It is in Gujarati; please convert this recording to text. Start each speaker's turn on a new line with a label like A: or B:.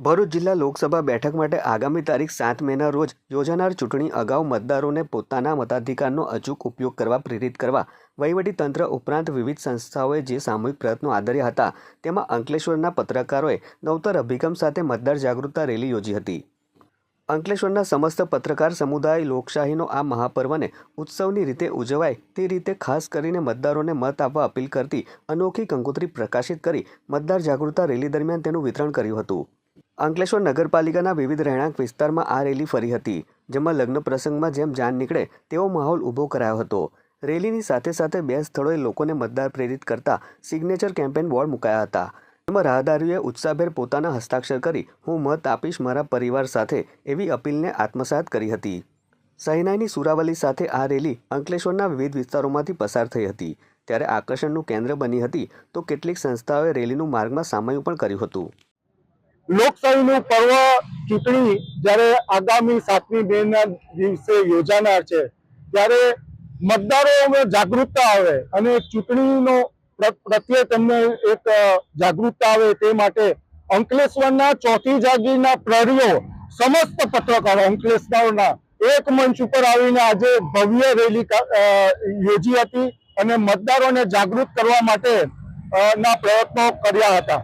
A: ભરૂચ જિલ્લા લોકસભા બેઠક માટે આગામી તારીખ સાત મેના રોજ યોજાનાર ચૂંટણી અગાઉ મતદારોને પોતાના મતાધિકારનો અચૂક ઉપયોગ કરવા, પ્રેરિત કરવા વહીવટીતંત્ર ઉપરાંત વિવિધ સંસ્થાઓએ જે સામૂહિક પ્રયત્નો આદર્યા હતા તેમાં અંકલેશ્વરના પત્રકારોએ નવતર અભિગમ સાથે મતદાર જાગૃતતા રેલી યોજી હતી. અંકલેશ્વરના સમસ્ત પત્રકાર સમુદાય લોકશાહીનો આ મહાપર્વને ઉત્સવની રીતે ઉજવાય તે રીતે ખાસ કરીને મતદારોને મત આપવા અપીલ કરતી અનોખી કંકોત્રી પ્રકાશિત કરી મતદાર જાગૃતતા રેલી દરમિયાન તેનું વિતરણ કર્યું હતું. અંકલેશ્વર નગરપાલિકાના વિવિધ રહેણાંક વિસ્તારમાં આ રેલી ફરી હતી, જેમાં લગ્ન પ્રસંગમાં જેમ જાન નીકળે તેવો માહોલ ઊભો કરાયો હતો. રેલીની સાથે સાથે બે સ્થળોએ લોકોને મતદાર પ્રેરિત કરતા સિગ્નેચર કેમ્પેન બોર્ડ મુકાયા હતા. તેમાં રાહદારીઓએ ઉત્સાહભેર પોતાના હસ્તાક્ષર કરી, હું મત આપીશ મારા પરિવાર સાથે, એવી અપીલને આત્મસાત કરી હતી. સહિનાઈની સુરાવલી સાથે આ રેલી અંકલેશ્વરના વિવિધ વિસ્તારોમાંથી પસાર થઈ હતી. ત્યારે આકર્ષણનું કેન્દ્ર બની હતી તો કેટલીક સંસ્થાઓએ રેલીનું માર્ગમાં સામયું પણ કર્યું હતું.
B: લોકશાહીનું પર્વ ચૂંટણી જ્યારે આગામી સાતમી મે ના દિવસે યોજાનાર છે, ત્યારે મતદારોમાં જાગૃતતા આવે અને ચૂંટણીનો પ્ર- પ્રત્યે તેમને એક જાગૃતતા આવે તે માટે અંકલેશ્વરના ચોથી જાગીરના પ્રહરીઓ સમસ્ત પત્રકારો અંકલેશ્વરના એક મંચ ઉપર આવીને આજે ભવ્ય રેલી યોજી હતી અને મતદારોને જાગૃત કરવા માટે ના પ્રયત્નો કર્યા હતા.